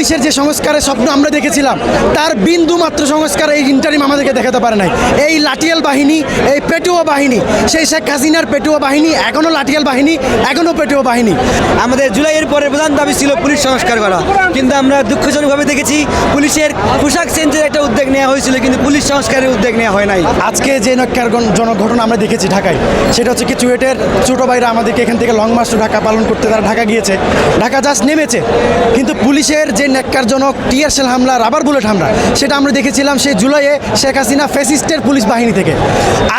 পুলিশের যে সংস্কারের স্বপ্ন আমরা দেখেছিলাম তার বিন্দু মাত্র সংস্কার এই ইন্টারিম আমাদেরকে দেখাতে পারে নাই। এই লাঠিয়াল বাহিনী এই পেটুয়া বাহিনী সেই শেখ হাসিনার পেটুয়া বাহিনী এখনও লাঠিয়াল বাহিনী এখনও পেটুয়া বাহিনী। আমাদের জুলাইয়ের পরে প্রধান দাবি ছিল পুলিশ সংস্কার করা। কিন্তু আমরা দুঃখজনকভাবে দেখেছি পুলিশের পোশাক চেঞ্জের একটা উদ্যোগ নেওয়া হয়েছিল কিন্তু পুলিশ সংস্কারের উদ্যোগ নেওয়া হয় নাই। আজকে যে জনক ঘটনা আমরা দেখেছি ঢাকায় সেটা হচ্ছে কি চুয়েটের ছোটো ভাইরা আমাদেরকে এখান থেকে লং মার্চ ঢাকা পালন করতে তারা ঢাকা গিয়েছে। ঢাকা জাস্ট নেমেছে। কিন্তু পুলিশের যে ন্যাক্কারজনক টিয়ার সেল হামলা, রাবার বুলেট হামলা, সেটা আমরা দেখেছিলাম সেই জুলাইয়ে শেখ হাসিনা ফেসিস্টের পুলিশ বাহিনী থেকে।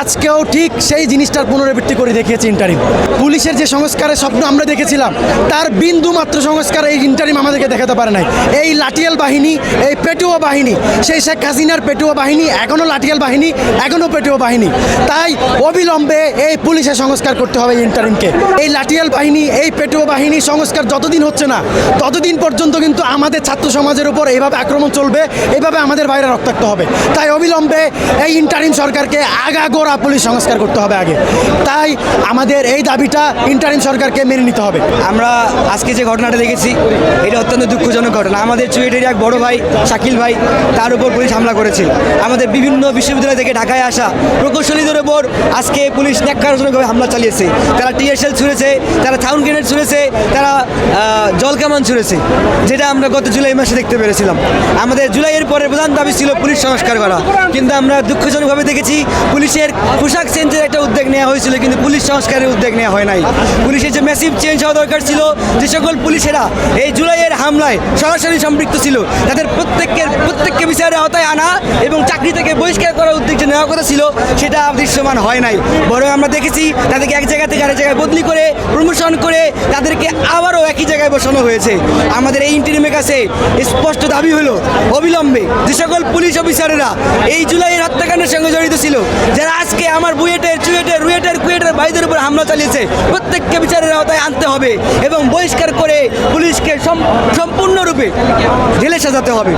আজকেও ঠিক সেই জিনিসটার পুনরাবৃত্তি করে দেখিয়েছে ইন্টারিম পুলিশের যে সংস্কারের স্বপ্ন আমরা দেখেছিলাম, তার বিন্দু মাত্র সংস্কার এই ইন্টারিম আমাদেরকে দেখাতে পারে নাই। এই লাঠিয়াল বাহিনী, এই পেটুয়া বাহিনী, সেই শেখ হাসিনার পেটুয়া বাহিনী এখনও লাঠিয়াল বাহিনী এখনও পেটুয়া বাহিনী। তাই অবিলম্বে এই পুলিশের সংস্কার করতে হবে ইন্টারিমকে এই লাঠিয়াল বাহিনী, এই পেটুয়া বাহিনী সংস্কার যতদিন হচ্ছে না, ততদিন পর্যন্ত কিন্তু আমাদের ছাত্র সমাজের উপর এইভাবে আক্রমণ চলবে, এইভাবে আমাদের বাইরে রক্তাক্ত হবে। তাই অবিলম্বে এই ইন্টারিম সরকারকে আগাগোড়া পুলিশ সংস্কার করতে হবে আগে। তাই আমাদের এই দাবিটা ইন্টারিম সরকারকে মেনে নিতে হবে। আমরা আজকে যে ঘটনাটা দেখেছি, এটা অত্যন্ত দুঃখজনক ঘটনা। আমাদের চুয়েটের এক বড় ভাই, শাকিল ভাই, তার উপর পুলিশ হামলা করেছিল। আমাদের বিভিন্ন বিশ্ববিদ্যালয় থেকে ঢাকায় আসা প্রকৌশলীদের উপর আজকে পুলিশ ন্যাক্কারজনকভাবে হামলা চালিয়েছে। তারা টিএসএল ছুঁড়েছে, তারা সাউন্ড গ্রেনেড ছুঁড়েছে, তারা জলকামান ছুঁড়েছে, যেটা আমরা গত জুলাই মাসে দেখতে পেরেছিলাম। আমাদের জুলাইয়ের পরে প্রধান দাবি ছিল পুলিশ সংস্কার করা। কিন্তু আমরা দুঃখজনকভাবে দেখেছি পুলিশের পোশাক চেঞ্জের একটা উদ্যোগ নেওয়া হয়েছিল, কিন্তু পুলিশ সংস্কারের উদ্যোগ নেওয়া হয় নাই। পুলিশের যে ম্যাসিভ চেঞ্জ হওয়া দরকার ছিল, যে সকল পুলিশেরা এই জুলাইয়ের হামলায় সরাসরি সম্পৃক্ত ছিল, তাদের প্রত্যেকের প্রত্যেককে বিচারের আওতায় আনা এবং চাকরি থেকে বহিষ্কার করার উদ্যোগ যে নেওয়া কথা ছিল, সেটা দৃশ্যমান হয় নাই। বরং আমরা দেখেছি তাদেরকে এক জায়গা থেকে আরেক জায়গায় বদলি করে, প্রমোশন করে তাদেরকে আবারও একই জায়গায় বসানো হয়েছে। আমাদের এই ইন্টারিমের কাছে স্পষ্ট দাবি হলো, অবিলম্বে যে সকল পুলিশ অফিসারেরা এই জুলাইয়ের হত্যাকাণ্ডের সঙ্গে জড়িত ছিল, যারা আজকে আমার বুয়েটের, চুয়েটের, রুয়েটের, কুয়েটের ভাইদের উপর হামলা চালিয়েছে, প্রত্যেককে বিচারের আওতায় আনতে হবে এবং বহিষ্কার করে পুলিশকে সম- সম্পূর্ণরূপে ঢেলে সাজাতে হবে।